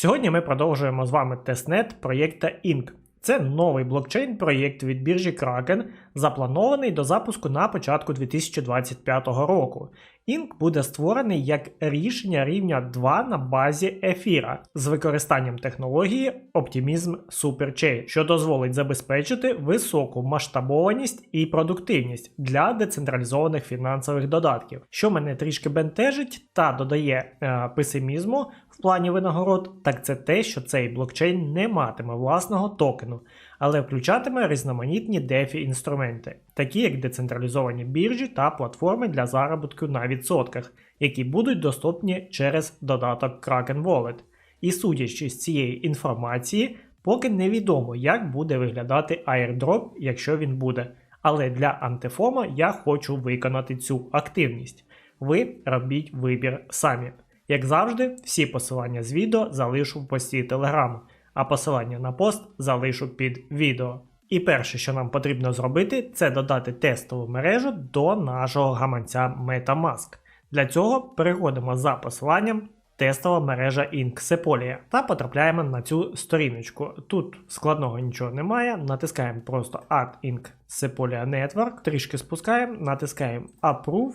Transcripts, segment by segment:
Сьогодні ми продовжуємо з вами тестнет проєкта Inc. Це новий блокчейн проєкт від біржі Kraken, запланований до запуску на початку 2025 року. Inc буде створений як рішення рівня 2 на базі ефіра з використанням технології Optimism Superchain, що дозволить забезпечити високу масштабованість і продуктивність для децентралізованих фінансових додатків, що мене трішки бентежить та додає е, песимізму плані винагород, так це те, що цей блокчейн не матиме власного токену, але включатиме різноманітні DeFi інструменти, такі як децентралізовані біржі та платформи для заробітку на відсотках, які будуть доступні через додаток Kraken Wallet. І судячи з цієї інформації, поки невідомо, як буде виглядати airdrop, якщо він буде. Але для антифома я хочу виконати цю активність. Ви робіть вибір самі. Як завжди, всі посилання з відео залишу в пості телеграму, а посилання на пост залишу під відео. І перше, що нам потрібно зробити, це додати тестову мережу до нашого гаманця Metamask. Для цього переходимо за посиланням тестова мережа Inksеполія та потрапляємо на цю сторіночку. Тут складного нічого немає, натискаємо просто Add Inksеполія Network, трішки спускаємо, натискаємо Approve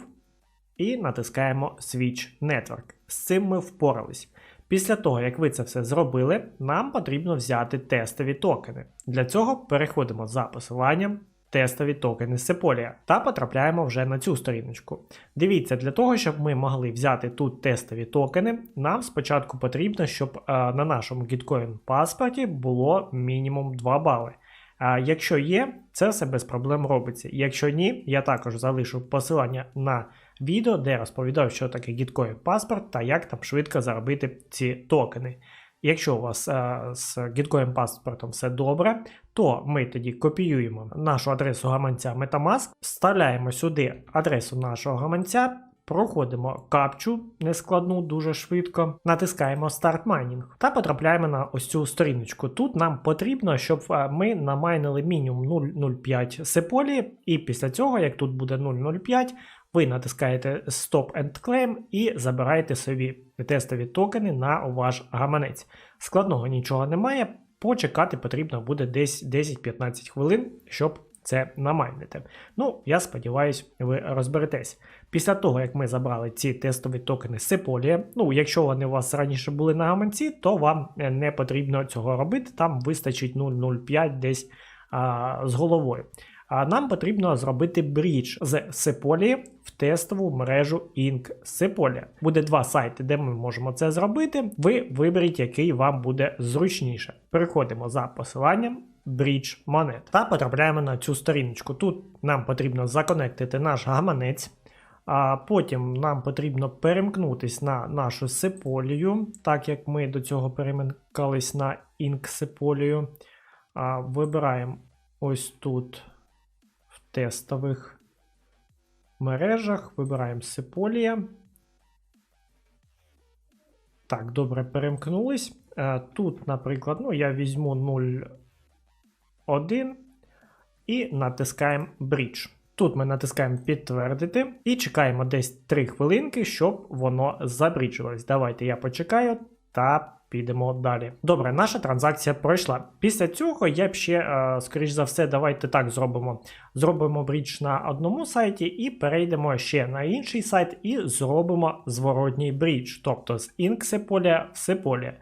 і натискаємо Switch Network. З цим ми впорались. Після того, як ви це все зробили, нам потрібно взяти тестові токени. Для цього переходимо за посиланням тестові токени Сеполія та потрапляємо вже на цю сторіночку. Дивіться, для того, щоб ми могли взяти тут тестові токени, нам спочатку потрібно, щоб е, на нашому Gitcoin паспорті було мінімум 2 бали. А якщо є, це все без проблем робиться. Якщо ні, я також залишу посилання на відео, де розповідав, що таке Gitcoin паспорт та як там швидко заробити ці токени. Якщо у вас а, з Gitcoin паспортом все добре, то ми тоді копіюємо нашу адресу гаманця Metamask, вставляємо сюди адресу нашого гаманця. Проходимо капчу нескладну дуже швидко, натискаємо Start Mining та потрапляємо на ось цю сторіночку. Тут нам потрібно, щоб ми намайнили мінімум 0,05 сеполі, і після цього, як тут буде 0,05, ви натискаєте Stop and Claim і забираєте собі тестові токени на ваш гаманець. Складного нічого немає. Почекати потрібно буде десь 10-15 хвилин, щоб це намайнити. Ну, я сподіваюся, ви розберетесь. Після того, як ми забрали ці тестові токени з Sepolia, ну, якщо вони у вас раніше були на гаманці, то вам не потрібно цього робити, там вистачить 0,05 десь а, з головою. А нам потрібно зробити брідж з в тестову мережу Inc. Sepolia. Буде два сайти, де ми можемо це зробити. Ви виберіть, який вам буде зручніше. Переходимо за посиланням. Bridge монет та потрапляємо на цю сторіночку. Тут нам потрібно законектити наш гаманець, а потім нам потрібно перемкнутися на нашу сеполію, так як ми до цього перемикались на Inc сеполію. Вибираємо ось тут в тестових мережах, вибираємо сеполія. Так, добре, перемкнулись. Тут, наприклад, ну, я візьму 0. 1 і натискаємо Bridge. Тут ми натискаємо підтвердити і чекаємо десь 3 хвилинки, щоб воно забріджувалось. Давайте я почекаю та підемо далі. Добре, наша транзакція пройшла. Після цього я б ще, е, скоріш за все, давайте так зробимо. Зробимо брідж на одному сайті і перейдемо ще на інший сайт і зробимо зворотній брідж, тобто з Інксеполя в Сеполя.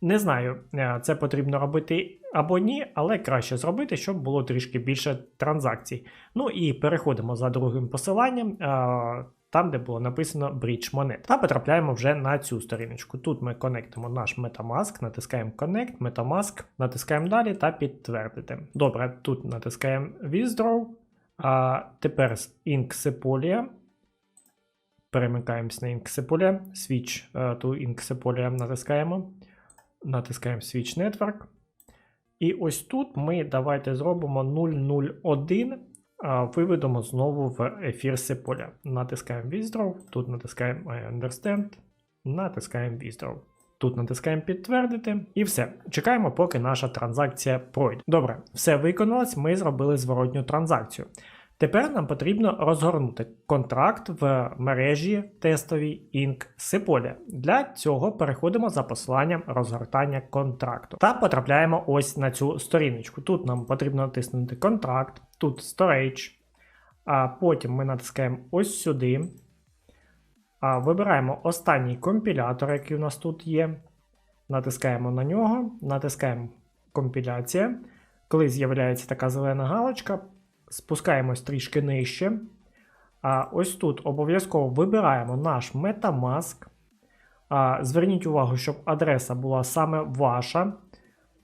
Не знаю, е, це потрібно робити або ні, але краще зробити, щоб було трішки більше транзакцій. Ну і переходимо за другим посиланням, е, там, де було написано Bridge Monet. Та потрапляємо вже на цю сторіночку. Тут ми конектимо наш Metamask, натискаємо Connect, Metamask, натискаємо далі та підтвердити. Добре, тут натискаємо Withdraw. А тепер з Ink Sepolia Перемикаємось на Inksepole, Switch е, to Inksepole натискаємо. Натискаємо Switch Network. І ось тут ми давайте зробимо 001, а виведемо знову в ефір Сеполя. Натискаємо Withdraw, тут натискаємо I understand, натискаємо Withdraw. Тут натискаємо підтвердити і все. Чекаємо, поки наша транзакція пройде. Добре, все виконалось, ми зробили зворотню транзакцію. Тепер нам потрібно розгорнути контракт в мережі тестовій Inc. Сиполя. Для цього переходимо за посиланням розгортання контракту та потрапляємо ось на цю сторіночку. Тут нам потрібно натиснути контракт, тут Storage, а потім ми натискаємо ось сюди. А, Вибираємо останній компілятор, який у нас тут є. Натискаємо на нього, натискаємо компіляція. Коли з'являється така зелена галочка, спускаємось трішки нижче. А ось тут обов'язково вибираємо наш Metamask. А, Зверніть увагу, щоб адреса була саме ваша.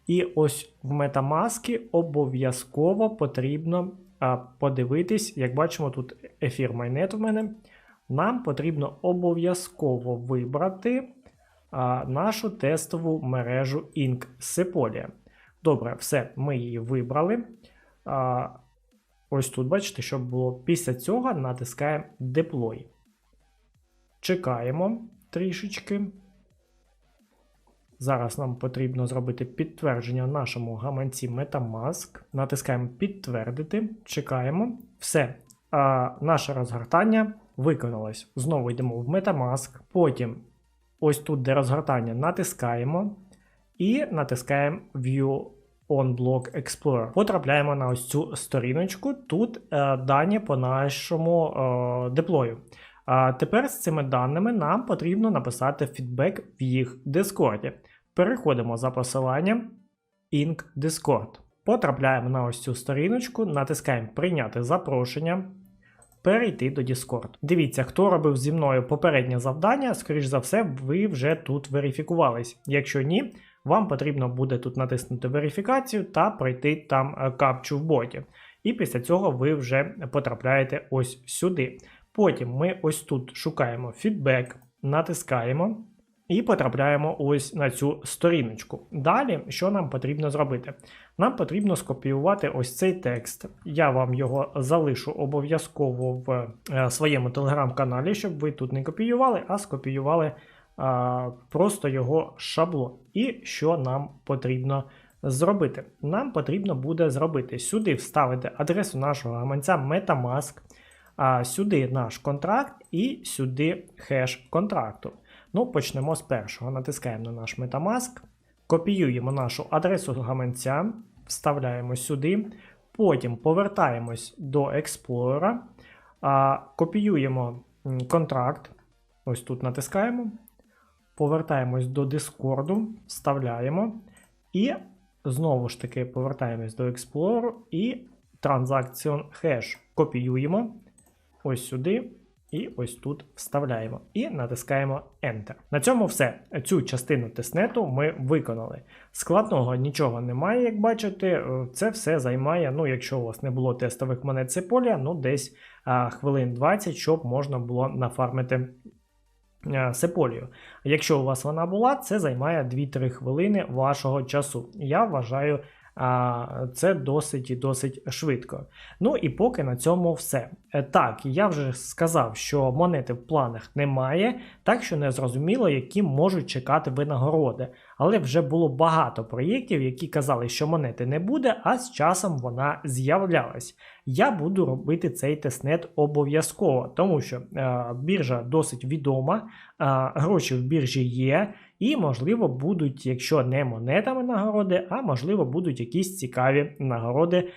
І ось в Metamask обов'язково потрібно а, подивитись, як бачимо, тут ефір майнет в мене. Нам потрібно обов'язково вибрати а, нашу тестову мережу Inc. Sepolia. Добре, все, ми її вибрали. А, Ось тут, бачите, щоб було після цього натискаємо Deploy. Чекаємо трішечки. Зараз нам потрібно зробити підтвердження нашому гаманці Metamask. Натискаємо підтвердити, чекаємо. Все. А, Наше розгортання виконалось. Знову йдемо в Metamask. Потім, ось тут, де розгортання, натискаємо і натискаємо View on Block Explorer. Потрапляємо на ось цю сторіночку. Тут е, дані по нашому е, деплою. А тепер з цими даними нам потрібно написати фідбек в їх Discord. Переходимо за посиланням Inc. Discord. Потрапляємо на ось цю сторіночку, натискаємо Прийняти запрошення. Перейти до Discord. Дивіться, хто робив зі мною попереднє завдання, скоріш за все, ви вже тут верифікувались. Якщо ні, вам потрібно буде тут натиснути верифікацію та пройти там е, капчу в боті. І після цього ви вже потрапляєте ось сюди. Потім ми ось тут шукаємо фідбек, натискаємо і потрапляємо ось на цю сторіночку. Далі, що нам потрібно зробити? Нам потрібно скопіювати ось цей текст. Я вам його залишу обов'язково в е, своєму телеграм-каналі, щоб ви тут не копіювали, а скопіювали просто його шаблон. І що нам потрібно зробити? Нам потрібно буде зробити сюди вставити адресу нашого гаманця Metamask, сюди наш контракт і сюди хеш контракту. Ну, почнемо з першого. Натискаємо на наш Metamask, копіюємо нашу адресу гаманця, вставляємо сюди. Потім повертаємось до Explorer, копіюємо контракт. Ось тут натискаємо. Повертаємось до Discord, вставляємо. І знову ж таки повертаємось до Explorer і Transaction Hash копіюємо ось сюди. І ось тут вставляємо і натискаємо Enter. На цьому все. Цю частину тестнету ми виконали. Складного нічого немає, як бачите. Це все займає, ну, якщо у вас не було тестових монет Сеполя, ну десь а, хвилин 20, щоб можна було нафармити Сеполію. Якщо у вас вона була, це займає 2-3 хвилини вашого часу. Я вважаю, це досить і досить швидко. Ну і поки на цьому все. Е, так, я вже сказав, що монети в планах немає, так що не зрозуміло, які можуть чекати винагороди. Але вже було багато проєктів, які казали, що монети не буде, а з часом вона з'являлась. Я буду робити цей тестнет обов'язково, тому що е, біржа досить відома, е, гроші в біржі є. І, можливо, будуть, якщо не монетами нагороди, а можливо, будуть якісь цікаві нагороди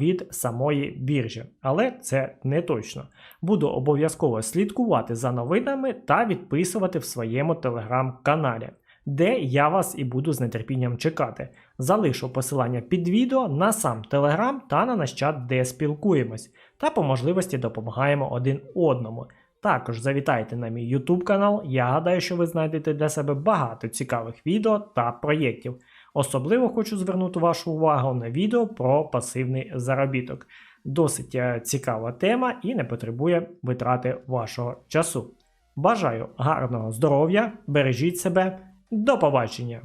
від самої біржі. Але це не точно. Буду обов'язково слідкувати за новинами та відписувати в своєму телеграм-каналі. Де я вас і буду з нетерпінням чекати. Залишу посилання під відео на сам Телеграм та на наш чат, де спілкуємось, та по можливості допомагаємо один одному. Також завітайте на мій YouTube канал, я гадаю, що ви знайдете для себе багато цікавих відео та проєктів. Особливо хочу звернути вашу увагу на відео про пасивний заробіток. Досить е, цікава тема і не потребує витрати вашого часу. Бажаю гарного здоров'я, бережіть себе, до побачення!